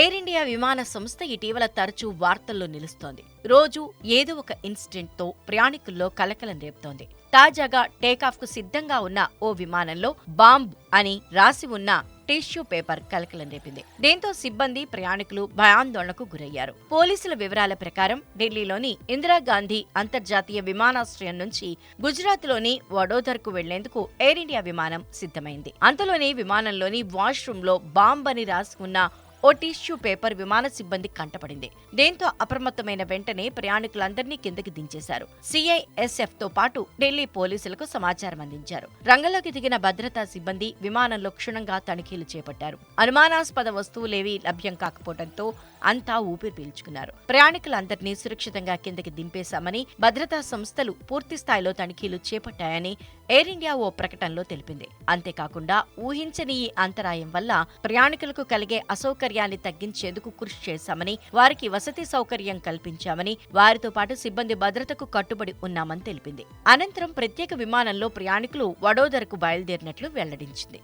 Air India విమాన సంస్థ ఇటీవల తరచూ వార్తల్లో నిలుస్తోంది. రోజు ఏదో ఒక ఇన్సిడెంట్తో ప్రయాణికుల్లో కలకలం రేపుతోంది. తాజాగా టేకాఫ్కు సిద్ధంగా ఉన్న ఓ విమానంలో బాంబ్ అని రాసి ఉన్న టిష్యూ పేపర్ కలకలం రేపింది. దీంతో సిబ్బంది ప్రయాణికులు భయాందోళనకు గురయ్యారు. పోలీసుల వివరాల ప్రకారం ఢిల్లీలోని ఇందిరాగాంధీ అంతర్జాతీయ విమానాశ్రయం నుంచి గుజరాత్లోని వడోదర్కు వెళ్ళేందుకు ఎయిర్ ఇండియా విమానం సిద్ధమైంది. అంతలోనే విమానంలోని వాష్రూమ్లో బాంబ్ అని రాసుకున్న ఓ టిష్యూ పేపర్ విమాన సిబ్బంది కంటపడింది. దీంతో అప్రమత్తమైన వెంటనే ప్రయాణికులందరినీ కిందకి దించేశారు. సిఐఎస్ఎఫ్తో పాటు ఢిల్లీ పోలీసులకు సమాచారం అందించారు. రంగంలోకి దిగిన భద్రతా సిబ్బంది విమానంలో క్షుణ్ణంగా తనిఖీలు చేపట్టారు. అనుమానాస్పద వస్తువులేవీ లభ్యం కాకపోవడంతో అంతా ఊపిరి పీల్చుకున్నారు. ప్రయాణికులందరినీ సురక్షితంగా కిందకి దింపేశామని భద్రతా సంస్థలు పూర్తి స్థాయిలో తనిఖీలు చేపట్టాయని ఎయిర్ ఇండియా ఓ ప్రకటనలో తెలిపింది. అంతేకాకుండా ఊహించని ఈ అంతరాయం వల్ల ప్రయాణికులకు కలిగే అసౌకర్యాన్ని తగ్గించేందుకు కృషి చేశామని వారికి వసతి సౌకర్యం కల్పించామని వారితో పాటు సిబ్బంది భద్రతకు కట్టుబడి ఉన్నామని తెలిపింది. అనంతరం ప్రత్యేక విమానంలో ప్రయాణికులు వడోదరకు బయలుదేరినట్లు వెల్లడించింది.